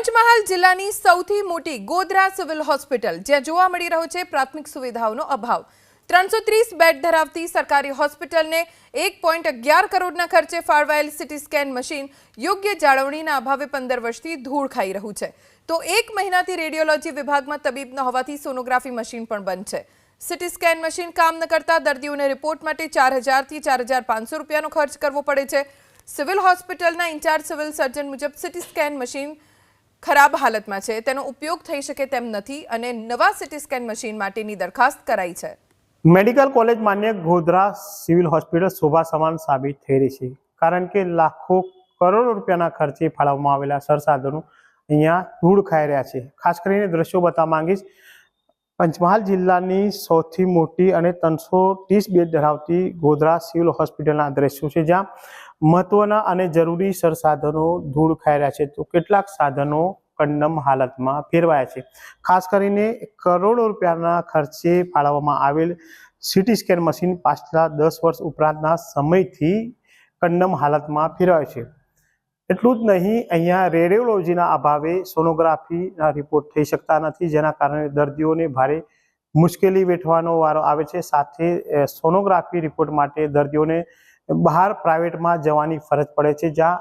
પંચમહાલ જિલ્લાની સૌથી મોટી ગોધરા સિવિલ હોસ્પિટલ, જ્યાં જોવા મળી રહ્યો છે પ્રાથમિક સુવિધાઓનો અભાવ. ત્રણસો ત્રીસ બેડ ધરાવતી સરકારી હોસ્પિટલને એક પોઈન્ટ અગિયાર કરોડના ખર્ચે ફાળવાયેલ સિટી સ્કેન મશીન યોગ્ય જાળવણીના અભાવે પંદર વર્ષથી ધૂળ ખાઈ રહ્યું છે. તો એક મહિનાથી રેડિયોલોજી વિભાગમાં તબીબ ન હોવાથી સોનોગ્રાફી મશીન પણ બંધ છે. સિટી સ્કેન મશીન કામ ન કરતા દર્દીઓને રિપોર્ટ માટે ચાર હજારથી ચાર હજાર પાંચસો રૂપિયાનો ખર્ચ કરવો પડે છે. સિવિલ હોસ્પિટલના ઇન્ચાર્જ સિવિલ સર્જન મુજબ સિટી સ્કેન મશીન ખરાબ હાલતમાં છે. તેનો ઉપયોગ થઈ શકે તેમ નથી અને નવા સિટી સ્કેન મશીન માટેની દરખાસ્ત કરાઈ છે. મેડિકલ કોલેજ માન્ય ગોધરા સિવિલ હોસ્પિટલ શોભા સમાન સાબિત થઈ રહી છે. કારણ કે લાખો કરોડો રૂપિયાના ખર્ચે ફાળવવામાં આવેલા સરસાધનો અહીંયા ધૂળ ખાઈ રહ્યા છે. ખાસ કરીને દ્રશ્યો બતાવવા માંગીશ, પંચમહાલ જિલ્લાની સૌથી મોટી અને ત્રણસો ત્રીસ બેડ ધરાવતી ગોધરા સિવિલ હોસ્પિટલના દ્રશ્યો છે, જ્યાં મહત્વના અને જરૂરી સરસાધનો ધૂળ ખાઈ રહ્યા છે. તો કેટલાક સાધનો કંડમ હાલતમાં ફેરવાયા છે. ખાસ કરીને કરોડો રૂપિયાના ખર્ચે ફાળવવામાં આવેલ સિટી સ્કેન મશીન પાછલા દસ વર્ષ ઉપરાંતના સમયથી કંડમ હાલતમાં ફેરવાય છે. એટલું જ નહીં, અહીંયા રેડિયોલોજીના અભાવે સોનોગ્રાફીના રિપોર્ટ થઈ શકતા નથી, જેના કારણે દર્દીઓને ભારે મુશ્કેલી વેઠવાનો વારો આવે છે. સાથે સોનોગ્રાફી રિપોર્ટ માટે દર્દીઓને બહાર પ્રાઇવેટમાં જવાની ફરજ પડે છે, જ્યાં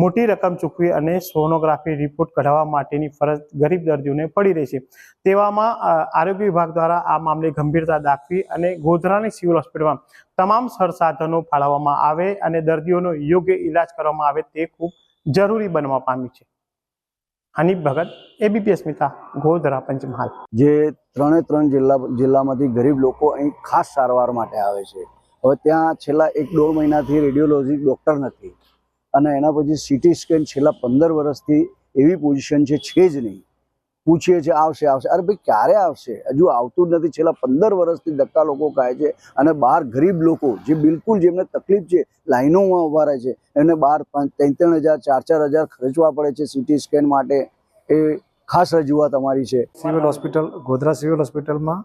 મોટી રકમ ચૂકવી અને સોનોગ્રાફી રિપોર્ટ કઢાવવા માટેની ફરજ ગરીબ દર્દીઓને પડી રહી છે. તેવામાં આરોગ્ય વિભાગ દ્વારા આ મામલે ગંભીરતા દાખવી અને ગોધરાની સિવિલ હોસ્પિટલમાં તમામ સરસાધનો ફાળવવામાં આવે અને દર્દીઓનો યોગ્ય ઈલાજ કરવામાં આવે તે ખૂબ જરૂરી બનવા પામી છે. હનીફ ભગત, એબીપી અસ્મિતા, ગોધરા પંચમહાલ. જે ત્રણે ત્રણ જિલ્લા, જિલ્લામાંથી ગરીબ લોકો અહીં ખાસ સારવાર માટે આવે છે. હવે ત્યાં છેલ્લા એક દોઢ મહિનાથી રેડિયોલોજી ડૉક્ટર નથી. અને એના પછી સિટી સ્કેન છેલ્લા પંદર વર્ષથી એવી પોઝિશન છે છે જ નહીં. પૂછીએ છે આવશે આવશે. અરે ભાઈ, ક્યારે આવશે? હજુ આવતું જ નથી. છેલ્લા પંદર વર્ષથી ધક્કા લોકો ખાય છે અને બહાર ગરીબ લોકો, જે બિલકુલ જેમને તકલીફ છે, લાઈનોમાં ઊભા રહે છે, એમને પાંચ- ત્રણ ત્રણ હજાર, ચાર ચાર હજાર ખર્ચવા પડે છે સિટી સ્કેન માટે. એ ખાસ રજૂઆત અમારી છે. સિવિલ હોસ્પિટલ, ગોધરા સિવિલ હોસ્પિટલમાં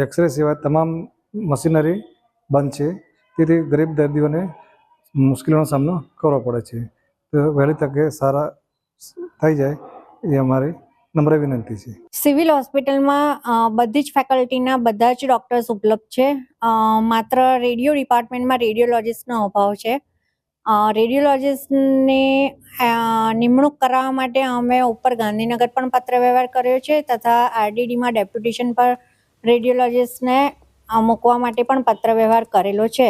એક્સરે સિવાય તમામ મશીનરી બંધ છે. તેથી ગરીબ દર્દીઓને મુશ્કેલીનો સામનો કરવો પડે છે. તો વહેલી તકે સારા થઈ જાય એ અમારી નમ્ર વિનંતી છે. સિવિલ હોસ્પિટલમાં બધી જ ફેકલ્ટીના બધા જ ડૉક્ટર્સ ઉપલબ્ધ છે. માત્ર રેડિયો ડિપાર્ટમેન્ટમાં રેડિયોલોજિસ્ટનો અભાવ છે. રેડિયોલોજિસ્ટને નિમણૂક કરાવવા માટે અમે ઉપર ગાંધીનગર પણ પત્ર વ્યવહાર કર્યો છે તથા આરડીડીમાં ડેપ્યુટેશન પર રેડિયોલોજિસ્ટને મૂકવા માટે પણ પત્ર વ્યવહાર કરેલો છે.